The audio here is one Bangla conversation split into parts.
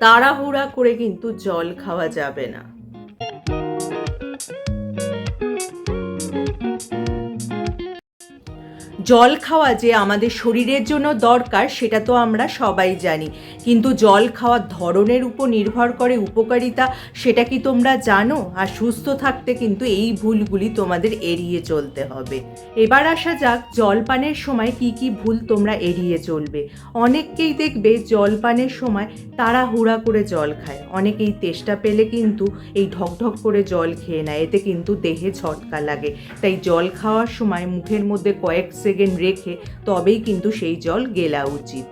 তাড়াহুড়া করে কিন্তু জল খাওয়া যাবে না। জল খাওয়া যে আমাদের শরীরের জন্য দরকার, সেটা তো আমরা সবাই জানি। কিন্তু জল খাওয়ার ধরনের উপর নির্ভর করে উপকারিতা, সেটা কি তোমরা জানো? আর সুস্থ থাকতে কিন্তু এই ভুলগুলি তোমাদের এড়িয়ে চলতে হবে। এবার আসা যাক, জলপানের সময় কি কি ভুল তোমরা এড়িয়ে চলবে। অনেককেই দেখবে জলপানের সময় তাড়াহুড়া করে জল খায়। অনেকেই তেষ্টা পেলে কিন্তু এই ঢকঢক করে জল খেয়ে নেয়। এতে কিন্তু দেহে ঝটকা লাগে। তাই জল খাওয়ার সময় মুখের মধ্যে কয়েক সেকেন্ড রেখে তবেই কিন্তু সেই জল গেলা উচিত।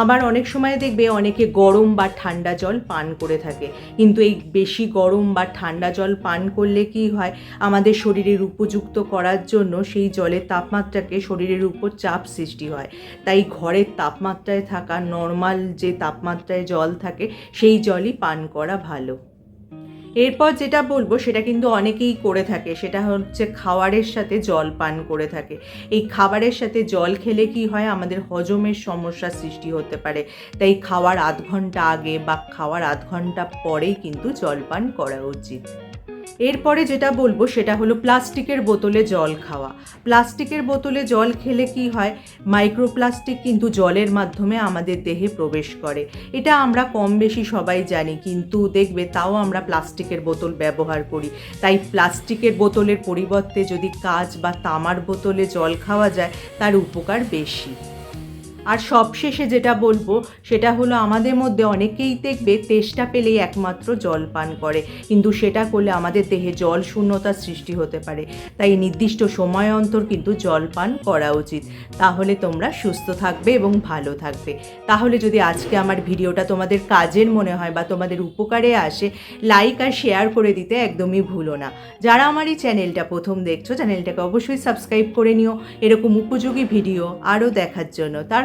আবার অনেক সময় দেখবে অনেকে গরম বা ঠান্ডা জল পান করে থাকে। কিন্তু এই বেশি গরম বা ঠান্ডা জল পান করলে কি হয়? আমাদের শরীরের উপযুক্ত করার জন্য সেই জলের তাপমাত্রাকে শরীরের উপর চাপ সৃষ্টি হয়। তাই ঘরের তাপমাত্রায় থাকা, নর্মাল যে তাপমাত্রায় জল থাকে, সেই জলই পান করা ভালো। এরপর যেটা বলব, সেটা কিন্তু অনেকেই করে থাকে। সেটা হচ্ছে খাবারের সাথে জল পান করে থাকে। এই খাবারের সাথে জল খেলে কি হয়? আমাদের হজমের সমস্যার সৃষ্টি হতে পারে। তাই খাওয়ার আধ ঘণ্টা আগে বা খাওয়ার আধ ঘণ্টা পরেই কিন্তু জল পান করা উচিত। এরপরে যেটা বলব সেটা হলো প্লাস্টিকের বোতলে জল খাওয়া। প্লাস্টিকের বোতলে জল খেলে কি হয়? মাইক্রোপ্লাস্টিক কিন্তু জলের মাধ্যমে আমাদের দেহে প্রবেশ করে। এটা আমরা কম বেশি সবাই জানি, কিন্তু দেখবে তাও আমরা প্লাস্টিকের বোতল ব্যবহার করি। তাই প্লাস্টিকের বোতলের পরিবর্তে যদি কাঁচ বা তামার বোতলে জল খাওয়া যায়, তার উপকার বেশি। আর সবশেষে যেটা বলব, সেটা হলো আমাদের মধ্যে অনেকেই দেখবে তেষ্টা পেলেই একমাত্র জল পান করে। কিন্তু সেটা করলে আমাদের দেহে জল শূন্যতার সৃষ্টি হতে পারে। তাই নির্দিষ্ট সময় অন্তর কিন্তু জল পান করা উচিত। তাহলে তোমরা সুস্থ থাকবে এবং ভালো থাকবে। তাহলে যদি আজকে আমার ভিডিওটা তোমাদের কাজের মনে হয় বা তোমাদের উপকারে আসে লাইক আর শেয়ার করে দিতে একদমই ভুলো না। যারা আমার এই চ্যানেলটা প্রথম দেখছ চ্যানেলটাকে অবশ্যই সাবস্ক্রাইব করে নিও। এরকম উপযোগী ভিডিও আরও দেখার জন্য। তার